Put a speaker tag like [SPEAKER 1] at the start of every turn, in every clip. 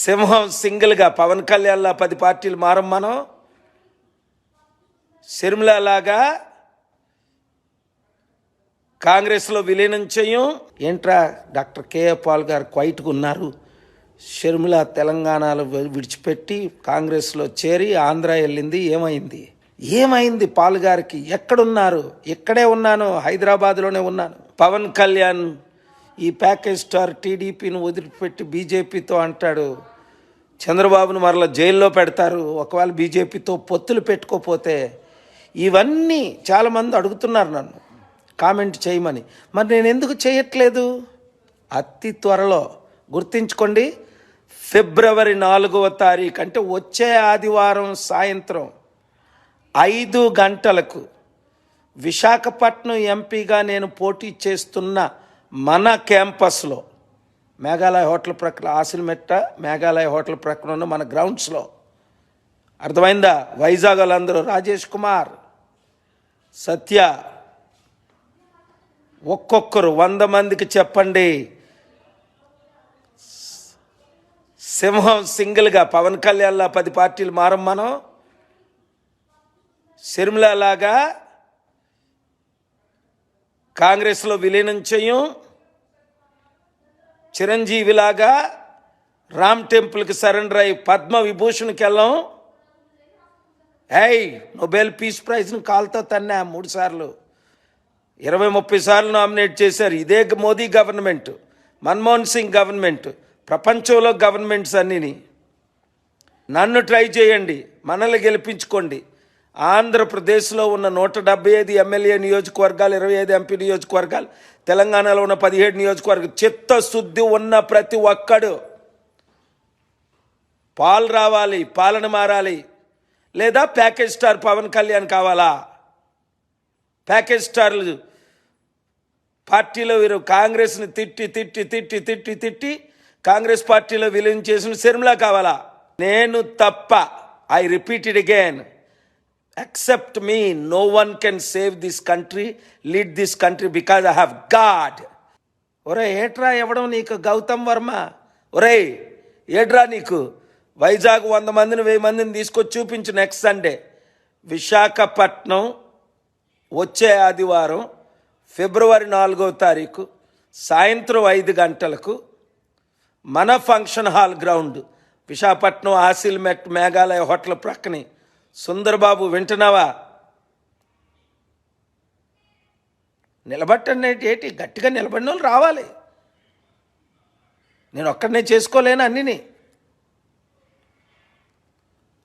[SPEAKER 1] సింహం సింగిల్గా పవన్ కళ్యాణ్లా పది పార్టీలు మారం మనం. షర్మిలాగా కాంగ్రెస్లో విలీనం చేయం. ఏంట్రా డాక్టర్ కేఏ పాల్ గారు క్వైట్గా ఉన్నారు. షర్మిల తెలంగాణలో విడిచిపెట్టి కాంగ్రెస్లో చేరి ఆంధ్ర వెళ్ళింది. ఏమైంది? ఏమైంది పాల్ గారికి? ఎక్కడున్నారు? ఇక్కడే ఉన్నాను హైదరాబాద్లోనే ఉన్నాను. పవన్ కళ్యాణ్ ఈ ప్యాకేజ్ స్టార్ టీడీపీని వదిలిపెట్టి బీజేపీతో అంటాడు చంద్రబాబును మరలా జైల్లో పెడతారు ఒకవేళ బీజేపీతో పొత్తులు పెట్టుకోపోతే. ఇవన్నీ చాలామంది అడుగుతున్నారు నన్ను కామెంట్ చేయమని. మరి నేను ఎందుకు చేయట్లేదు? అతి త్వరలో గుర్తించుకోండి ఫిబ్రవరి నాలుగవ తారీఖు అంటే వచ్చే ఆదివారం సాయంత్రం ఐదు గంటలకు విశాఖపట్నం ఎంపీగా నేను పోటీ చేస్తున్న మన క్యాంపస్లో మేఘాలయ హోటల్ ప్రక్కన ఆసిల్మెట్ట మేఘాలయ హోటల్ ప్రక్కన ఉన్న మన గ్రౌండ్స్లో అర్థమైందా? వైజాగ్ వాళ్ళందరూ రాజేష్ కుమార్ సత్య ఒక్కొక్కరు వంద మందికి చెప్పండి. సింహం సింగిల్గా పవన్ కళ్యాణ్లా పది పార్టీలు మారం మనం. షర్మిల లాగా కాంగ్రెస్లో విలీనం చేయం. చిరంజీవిలాగా రామ్ టెంపుల్కి సరెండర్ అయ్యి పద్మ విభూషణ్కి వెళ్ళాం ఏయ్ నోబెల్ పీస్ ప్రైజ్ను కాల్తో తన్నా మూడు సార్లు. ఇరవై ముప్పై సార్లు నామినేట్ చేశారు. ఇదే మోదీ గవర్నమెంట్ మన్మోహన్ సింగ్ గవర్నమెంట్ ప్రపంచంలో గవర్నమెంట్స్ అన్నిని. నన్ను ట్రై చేయండి మనల్ని గెలిపించుకోండి. ఆంధ్రప్రదేశ్లో ఉన్న నూట డెబ్బై ఐదు ఎమ్మెల్యే నియోజకవర్గాలు ఇరవై ఐదు ఎంపీ నియోజకవర్గాలు తెలంగాణలో ఉన్న పదిహేడు నియోజకవర్గాలు చిత్తశుద్ధి ఉన్న ప్రతి ఒక్కడు పాలు రావాలి పాలన మారాలి. లేదా ప్యాకేజ్ స్టార్ పవన్ కళ్యాణ్ కావాలా? ప్యాకేజ్ స్టార్లు పార్టీలో వీరు కాంగ్రెస్ని తిట్టి తిట్టి తిట్టి తిట్టి తిట్టి కాంగ్రెస్ పార్టీలో విలీనం చేసిన శర్మిలా కావాలా? నేను తప్ప. I repeated again except me no one can save this country lead this country because I have God ఒరే ఏట్రా ఇవ్వడం నీకు? గౌతమ్ వర్మ. ఒరే ఏట్రా నీకు? వైజాగ్ వంద మందిని వెయ్యి మందిని తీసుకొచ్చి చూపించు నెక్స్ట్ సండే విశాఖపట్నం వచ్చే ఆదివారం ఫిబ్రవరి నాలుగో తారీఖు సాయంత్రం ఐదు గంటలకు మన function hall ground. Visakhapatnam Asilmetta Meghalaya hotel ప్రక్కనే. సుందరబాబు వింటున్నావా? నిలబట్టండి ఏంటి? గట్టిగా నిలబడిన వాళ్ళు రావాలి. నేను ఒక్కడనే చేసుకోలేను అన్నిని.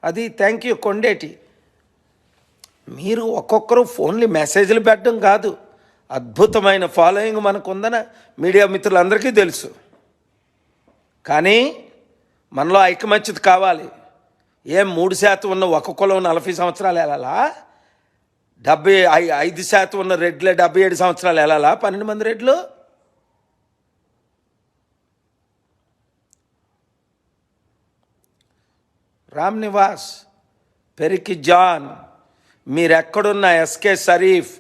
[SPEAKER 1] అది థ్యాంక్ యూ కొండేటి. మీరు ఒక్కొక్కరు ఫోన్లు మెసేజ్లు పెట్టడం కాదు. అద్భుతమైన ఫాలోయింగ్ మనకు ఉందని మీడియా మిత్రులందరికీ తెలుసు. కానీ మనలో ఐకమత్యత కావాలి. ఏం మూడు శాతం ఉన్న ఒక కులం నలభై సంవత్సరాలు వెళ్ళాలా? డెబ్బై ఐ- ఐదు శాతం ఉన్న రెడ్లు డెబ్బై ఏడు సంవత్సరాలు వెళ్ళాలా? పన్నెండు మంది రెడ్లు? రామ్ నివాస్ పెరికి జాన్ మీరెక్కడున్న ఎస్కే షరీఫ్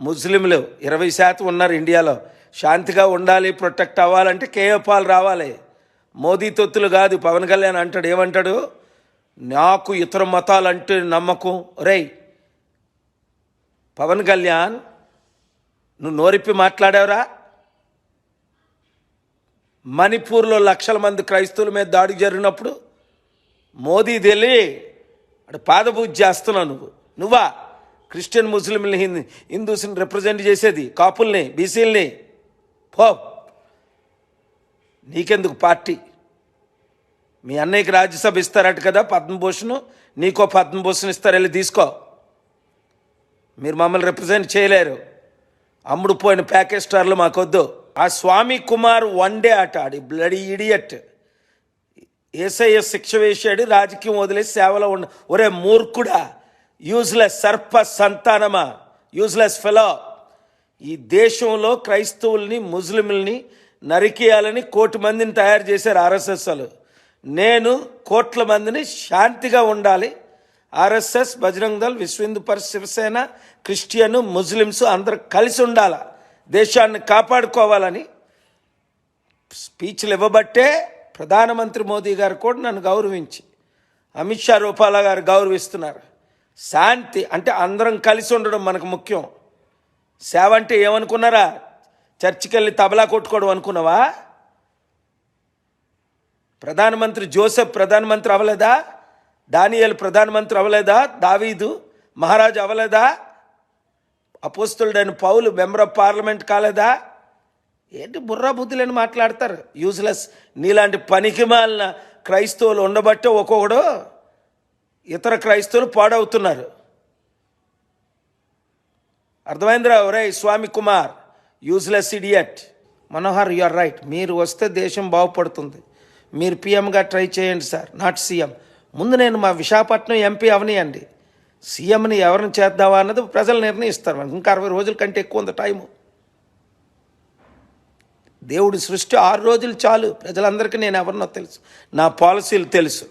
[SPEAKER 1] ముస్లింలు ఇరవై శాతం ఉన్నారు ఇండియాలో. శాంతిగా ఉండాలి ప్రొటెక్ట్ అవ్వాలంటే కేఏ పాల్ రావాలి. మోదీ తొత్తులు కాదు పవన్ కళ్యాణ్ అంటాడు ఏమంటాడు? నాకు ఇతర మతాలు అంటే నమ్మకం. రేయ్ పవన్ కళ్యాణ్ నువ్వు నోరిప్పి మాట్లాడావురా? మణిపూర్లో లక్షల మంది క్రైస్తవుల మీద దాడి జరిగినప్పుడు మోదీ తెలియ అటు పాదపూజ చేస్తున్నావు నువ్వు. నువ్వా? క్రిస్టియన్ ముస్లింని హిందూ హిందూస్ని రిప్రజెంట్ చేసేది. కాపుల్ని బీసీలని. పో. నీకెందుకు పార్టీ? మీ అన్నయ్యకి రాజ్యసభ ఇస్తారట కదా పద్మభూషణ్ నీకో పద్మభూషణ్ ఇస్తారు వెళ్ళి తీసుకో. మీరు మమ్మల్ని రిప్రజెంట్ చేయలేరు. అమ్ముడు పోయిన ప్యాకేజ్ స్టార్లు మాకొద్దు. ఆ స్వామి కుమార్ వన్ డే ఆట ఆడి బ్లడీ ఇడియట్ ఏసయ్య శిక్ష వేశాడు రాజకీయం వదిలేసి సేవలో ఉండ ఒరే మూర్ఖుడా యూజ్లెస్ సర్ప సంతానమా యూజ్లెస్ ఫెలో ఈ దేశంలో క్రైస్తవుల్ని ముస్లింలని నరికేయాలని కోటి మందిని తయారు చేశారు ఆర్ఎస్ఎస్ వాళ్ళు నేను కోట్ల మందిని శాంతిగా ఉండాలి. RSS Bajrang Dal Vishwa Hindu Parishad Shivsena Christian Muslims అందరు కలిసి ఉండాల? దేశాన్ని కాపాడుకోవాలని స్పీచ్లు ఇవ్వబట్టే ప్రధానమంత్రి మోదీ గారు కూడా నన్ను గౌరవించి అమిత్ షా రూపాల గారు గౌరవిస్తున్నారు. శాంతి అంటే అందరం కలిసి ఉండడం మనకు ముఖ్యం. సేవ అంటే ఏమనుకున్నారా? చర్చికి వెళ్ళి తబలా కొట్టుకోవడం అనుకున్నావా? ప్రధానమంత్రి జోసెఫ్ ప్రధానమంత్రి అవ్వలేదా దానియేలు ప్రధానమంత్రి అవ్వలేదా దావీదు మహారాజు అవ్వలేదా అపోస్తుడైన పౌలు మెంబర్ ఆఫ్ పార్లమెంట్ కాలేదా? ఏంటి బుర్రా బుద్ధులని మాట్లాడతారు? యూజ్లెస్ నీలాంటి పనికి మాలిన క్రైస్తవులు ఉండబట్టే ఒక్కొక్కడు ఇతర క్రైస్తవులు పాడవుతున్నారు. అర్థమైందిరా? ఒరే Swamy Kumar useless idiot. Manohar you are right మీరు వస్తే దేశం బాగుపడుతుంది. మీరు పీఎంగా ట్రై చేయండి సార్ నాట్ సీఎం ముందు నేను మా విశాఖపట్నం ఎంపీ అవనియండి. సీఎంని ఎవరిని చేద్దావా అన్నది ప్రజలు నిర్ణయిస్తారు. మనకి ఇంకా అరవై రోజుల కంటే ఎక్కువ ఉంది టైము దేవుడి సృష్టి ఆరు రోజులు చాలు. ప్రజలందరికీ నేను ఎవరినో తెలుసు. నా పాలసీలు తెలుసు.